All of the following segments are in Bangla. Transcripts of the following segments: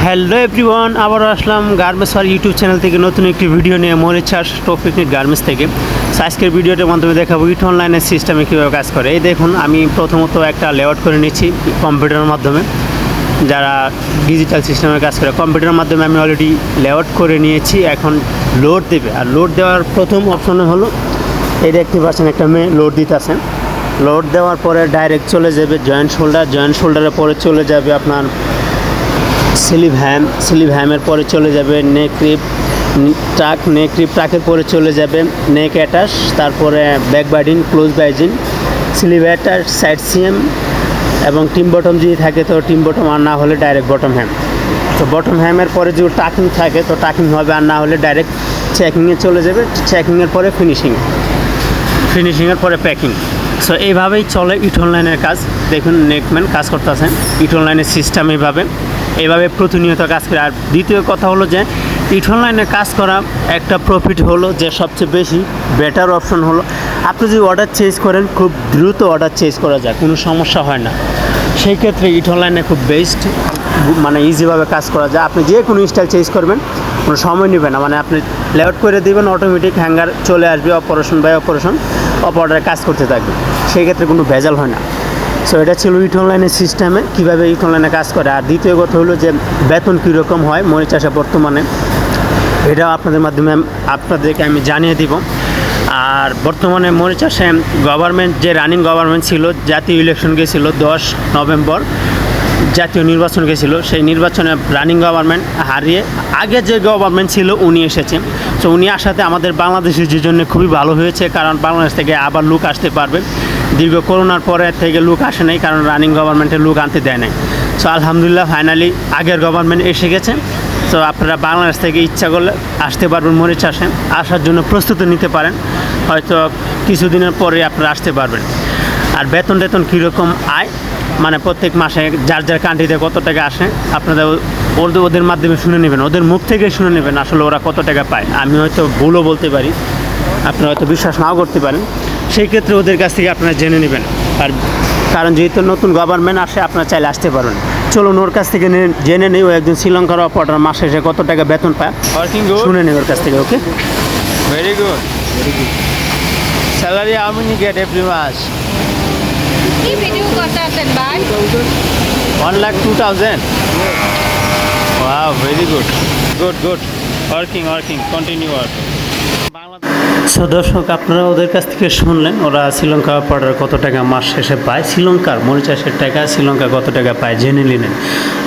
হ্যালো এভরিওয়ান আবারও আসলাম গার্মেন্টস আর ইউটিউব চ্যানেল থেকে নতুন একটি ভিডিও নিয়ে মনে চাষ টপিক গার্মেন্টস থেকে। আজকের ভিডিওটার মাধ্যমে দেখাবো ইট অনলাইনের সিস্টেমে কীভাবে কাজ করে। এই দেখুন, আমি প্রথমত একটা লেআউট করে নিচ্ছি কম্পিউটারের মাধ্যমে। যারা ডিজিটাল সিস্টেমে কাজ করে কম্পিউটারের মাধ্যমে আমি অলরেডি লেআউট করে নিয়েছি। এখন লোড দেবে। আর লোড দেওয়ার প্রথম অপশন হলো, এই দেখতে পাচ্ছেন একটা মেয়ে লোড দিতে দিতেছেন লোড দেওয়ার পরে ডাইরেক্ট চলে যাবে জয়েন্ট শোল্ডার জয়েন্ট শোল্ডারের পরে চলে যাবে আপনার স্লিভ হ্যাম স্লিভ হ্যামের পরে চলে যাবে নেক রিপ, ট্রাক, নেক রিপ ট্রাকের পরে চলে যাবে নেক অ্যাটাচ, তারপরে ব্যাক বাইডিং ক্লোজ বাইজিং স্লিভ অ্যাটাচ, সাইড সিএম এবং টিম বটম যদি থাকে তো টিম বটম আর না হলে ডাইরেক্ট বটম হ্যাম। তো বটম হ্যামের পরে যদি টাকিং থাকে তো টাকিং হবে আর না হলে ডাইরেক্ট চেকিংয়ে চলে যাবে চেকিংয়ের পরে ফিনিশিং। ফিনিশিংয়ের পরে প্যাকিং। সো এইভাবেই চলে ইট অনলাইনের কাজ। দেখুন, নেকম্যান কাজ করতেছেন। ইট অনলাইনের সিস্টেম এইভাবে। এইভাবে প্রতিনিয়ত কাজ করে। আর দ্বিতীয় কথা হলো যে ইট অনলাইনে কাজ করা একটা প্রফিট হলো যে সবচেয়ে বেশি বেটার অপশন হলো। আপনি যদি অর্ডার চেঞ্জ করেন, খুব দ্রুত অর্ডার চেঞ্জ করা যায়, কোনো সমস্যা হয় না। সেই ক্ষেত্রে ইট অনলাইনে খুব বেস্ট মানে ইজিভাবে কাজ করা যায়। আপনি যে কোনো স্টাইল চেঞ্জ করবেন, কোনো সময় নেবে না। মানে আপনি লেআউট করে দিবেন অটোমেটিক হ্যাঙ্গার চলে আসবে অপারেশন বাই অপারেশন অপ অর্ডারে কাজ করতে থাকবে। সেই ক্ষেত্রে কোনো ভেজাল হয় না। সো এটা ছিল ইট অনলাইনের সিস্টেমে কীভাবে ইট অনলাইনে কাজ করে। আর দ্বিতীয় কথা হলো যে বেতন কীরকম হয় মরিচ চাষে বর্তমানে, এটাও আপনাদের মাধ্যমে আপনাদেরকে আমি জানিয়ে দিব। আর বর্তমানে মরিচ চাষে গভর্নমেন্ট যে রানিং গভর্নমেন্ট ছিল, জাতীয় ইলেকশন গেছিল দশ নভেম্বর, জাতীয় নির্বাচন গেছিল। সেই নির্বাচনে রানিং গভর্নমেন্ট হারিয়ে আগে যে গভর্নমেন্ট ছিল উনি এসেছেন তো উনি আসাতে আমাদের বাংলাদেশের যে জন্য খুবই ভালো হয়েছে, কারণ বাংলাদেশ থেকে আবার লোক আসতে পারবে। দীর্ঘ করোনার পরে থেকে লোক আসে নাই, কারণ রানিং গভর্নমেন্টের লোক আনতে দেয় নাই। সো আলহামদুলিল্লাহ ফাইনালি আগের গভর্নমেন্ট এসে গেছে। তো আপনারা বাংলাদেশ থেকে ইচ্ছা করলে আসতে পারবেন মরিচ চাষে আসার জন্য প্রস্তুতি নিতে পারেন। হয়তো কিছুদিনের পরে আপনারা আসতে পারবেন। আর বেতন টেতন কীরকম আয়? মানে প্রত্যেক মাসে যার যার কান্ট্রিতে কত টাকা আসে? আপনাদের ওদের ওদের মাধ্যমে শুনে নেবেন। ওদের মুখ থেকে শুনে নেবেন আসলে ওরা কত টাকা পায়। আমি হয়তো ভুলও বলতে পারি। আপনারা হয়তো বিশ্বাস নাও করতে পারেন। সেই ক্ষেত্রে ওদের কাছ থেকে আপনারা জেনে নেবেন আর কারণ যেহেতু নতুন গভর্নমেন্ট আসে আপনারা চাইলে আসতে পারবেন চলুন ওর কাছ থেকে নে- জেনে নেই ও একজন শ্রীলঙ্কার অপারেটর মাসে শেষে কত টাকা বেতন পায়. শুনে নেই ওর কাছ থেকে okay Very good Salary how many get every month? কি ভিডিও করতে আছেন ভাই One lakh two thousand. Wow, very good. Good, good. Working, working. Continue working. So দর্শক, আপনারা ওদের কাছ থেকে শুনলেন, ওরা শ্রীলঙ্কা অপারেটর কত টাকা মাস শেষে পায়। শ্রীলঙ্কার মরিচাষের টাকা শ্রীলঙ্কা কত টাকা পায়, জেনে নিলেন।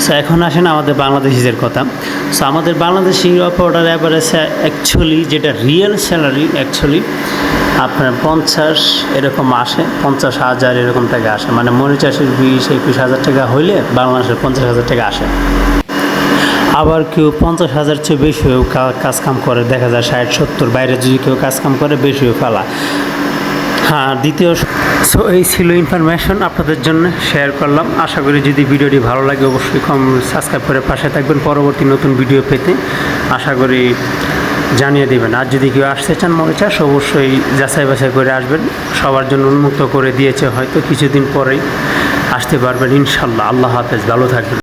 সো এখন আসেন আমাদের বাংলাদেশিদের কথা। সো আমাদের বাংলাদেশি অপারেটর অ্যাভারেজ অ্যাকচুয়ালি যেটা রিয়েল স্যালারি অ্যাকচুয়ালি আপনার পঞ্চাশ এরকম আসে, পঞ্চাশ হাজার এরকম টাকা আসে। মানে মরিচাষের বিশ, একুশ হাজার টাকা হইলে বাংলাদেশের পঞ্চাশ হাজার টাকা আসে। আবার কেউ পঞ্চাশ হাজার চেয়ে বেশিও কা- কাজ কাম করে। দেখা যায় ষাট, সত্তর, বাইরে যদি কেউ কাজ কাম করে, বেশিও ফেলা। হ্যাঁ দ্বিতীয় সো এই ছিল ইনফরমেশন আপনাদের জন্য শেয়ার করলাম। আশা করি যদি ভিডিওটি ভালো লাগে, অবশ্যই কম সাবস্ক্রাইব করে পাশে থাকবেন। পরবর্তী নতুন ভিডিও পেতে আশা করি জানিয়ে দেবেন। আর যদি কেউ আসতে চান মনে চাস অবশ্যই যাচাই বাছাই করে আসবেন। সবার জন্য উন্মুক্ত করে দিয়েছে হয়তো কিছুদিন পরেই। আসতে পারবেন ইনশাল্লাহ। আল্লাহ হাফেজ। ভালো থাকবেন।